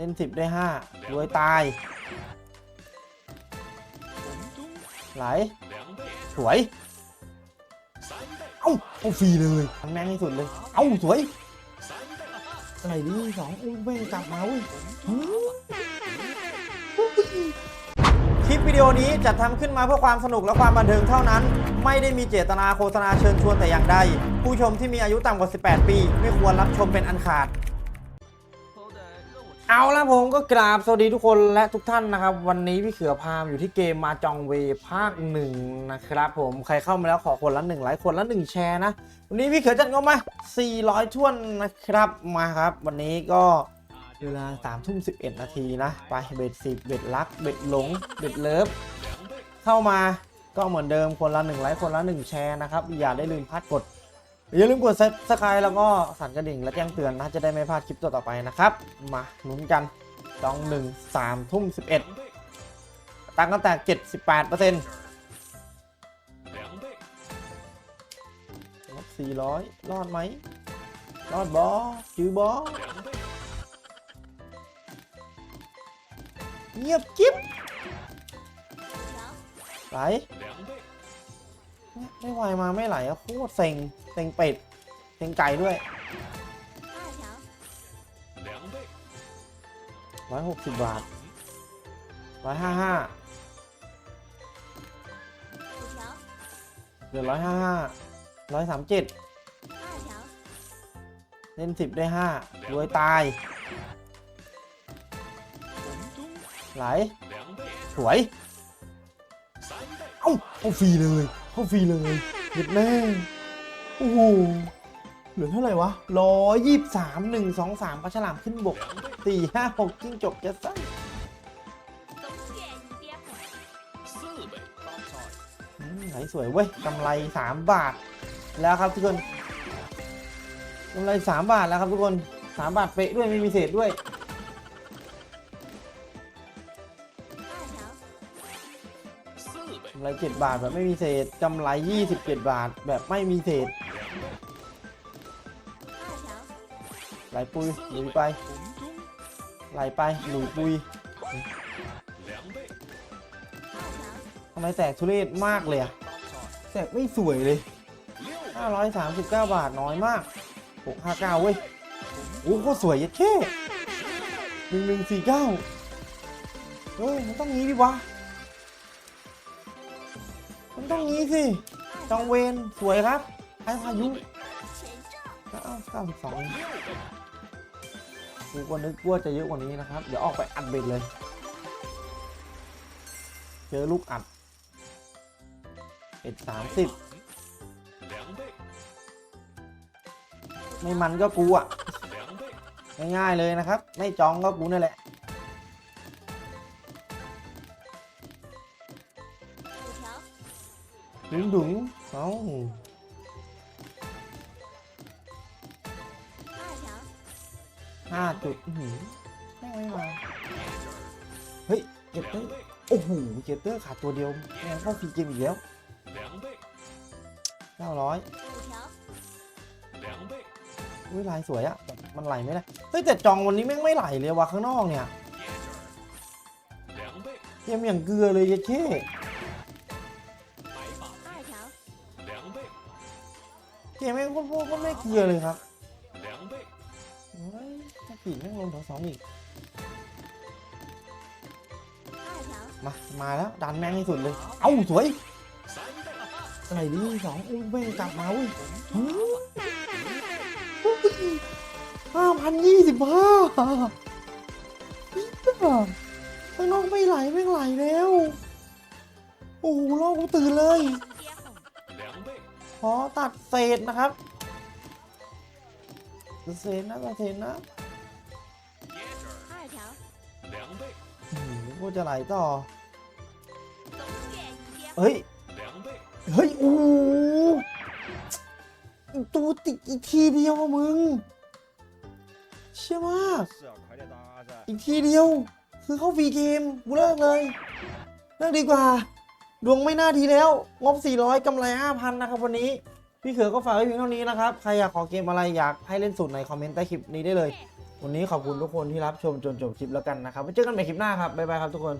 เล่นสิบได้ห้ารวยตาย ไหล สวย เอ้าเอาฟรีเลยทำแม่งให้สุดเลย เอ้า สวย อะไรดีสองอุ้ยแม่งกลับมาเว้ยหือคลิปวิดีโอนี้จัดทำขึ้นมาเพื่อความสนุกและความบันเทิงเท่านั้น ไม่ได้มีเจตนาโฆษณาเชิญชวนแต่อย่างใด ผู้ชมที่มีอายุต่ำกว่า 18 ปี ไม่ควรรับชมเป็นอันขาด เอาละผมก็กราบสวัสดีทุกคนและทุกท่านนะครับ วันนี้พี่เขือพามอยู่ที่เกมมาจองเวภาคหนึ่งนะครับผมใครเข้ามาแล้วขอคนละหนึ่งไลค์คนละหนึ่งแชร์นะ วันนี้พี่เขือจัดงบมา 400ท่วนนะครับมาครับ วันนี้ก็เวลา3ทุ่ม11 นาทีนะ ไปเบ็ดสิบเบ็ดรัก เบ็ดหลง เบ็ดเลิฟ เข้ามาก็เหมือนเดิมคนละหนึ่งไลค์คนละหนึ่งแชร์นะครับ อย่าได้ลืมพลาดกด อย่าลืมกดซับสไครต์แล้วก็สั่นกระดิ่งและแจ้งเตือนนะ จะได้ไม่พลาดคลิปต่อๆไปนะครับ มาลุ้นกันจองหนึ่งสามทุ่มสิบเอ็ดตังค์ก็แตกเจ็ดสิบแปดเปอร์เซ็นต์สี่ร้อยรอดไหม รอดบอจือบอเงียบกิ๊บไหล ไม่ไหวมาไม่ไหลอะโคตรเซ็งเซ็งเป็ดเซ็งไก่ด้วยร้อยหกสิบบาทร้อยห้าห้าเหลือร้อยห้าห้าร้อยสามเจ็ดเล่นสิบได้ห้ารวยตาย ไหล สวย เอ้าเอาฟรีเลย ข้าฟรีเลยเย็ดแม่โอ้โหเหลือเท่าไหร่วะร้อยยี่สามหนึ่งสองสามปลาฉลามขึ้นบกสี่ห้าหกจิ้งจกจะสั้นไหนสวยเว้ยกำไรสามบาท แล้วครับทุกคนกำไรสามบาทแล้วครับทุกคนสามบาทเป๊ะด้วยไม่มีเศษด้วยำไรเจ็ดบาทแบบไม่มีเศษกำไรยี่สิบเจ็ดบาทแบบไม่มีเศษไหลปุยหลุยไปไหลไปหลุยปุยทำไมแตกทุเรศมากเลยอะแตกไม่สวยเลย 539 บาทน้อยมาก 659 เว้ยโอ้โหสวยยัดเข้หนึ่งหนึ่งสี่เก้าเฮ้ยมันต้องงี้ดิวะ มันต้องงี้สิจองเวนสวยครับไอ้พายุก็เก้าสิบสองกูก็นึกว่าจะเยอะกว่านี้นะครับ เดี๋ยวออกไปอัดเบ็ดเลย เจอลูกอัดเอ็ดสามสิบไม่มันก็กูอะ ง่ายๆเลยนะครับ ไม่จองก็กูนั่นแหละ หนึ่ดึงเอ้าห้าจุดหืมไเฮ้ยเจตเตอร์โอ้โหเจตเตอร์ขาดตัวเดียวแม่งเข้าฟรีเกมอีกแล้วเก้าร้อยอุ้ยลายสวยอะมันไหลไหมล่ะเฮ้ยแต่จองวันนี้แม่งไม่ไหลเลยว่ะข้างนอกเนี่ยเกมอย่างเกลือเลยเยเค่ งแม่งโคตรโคตไม่เกลือเลยครับจะผีแม่งลงแถวสองอีก มา มาแล้ว ดันแม่งที่สุดเลย เอ้า สวย อะไรดีสองอุ้งแม่งกลับมาอุ้ยห้าพันยี่สิบห้าข้างนอกไม่ไหลไม่ไหลแล้ว โอ้โหโลกกูตื่นเลย ขอตัดเศษนะครับตัดเศษนะตัดเศษนะโกูจะไหลต่อ เฮ้ย เฮ้ยโอู้ตัวติดอีกทีเดียวมึง เชื่อมาก อีกทีเดียว คือเข้าฟรีเกมกูเลิกเลย เลิกดีกว่า ดวงไม่น่าดีแล้ว งบ 400กำไร 5,000 นะครับวันนี้ พี่เขือก็ฝากไว้เพียงเท่านี้นะครับ ใครอยากขอเกมอะไรอยากให้เล่นสูตรในคอมเมนต์ใต้คลิปนี้ได้เลย วันนี้ขอบคุณทุกคนที่รับชมจนจบคลิปแล้วกันนะครับไว้เจอกันใหม่คลิปหน้าครับบ๊ายบายครับทุกคน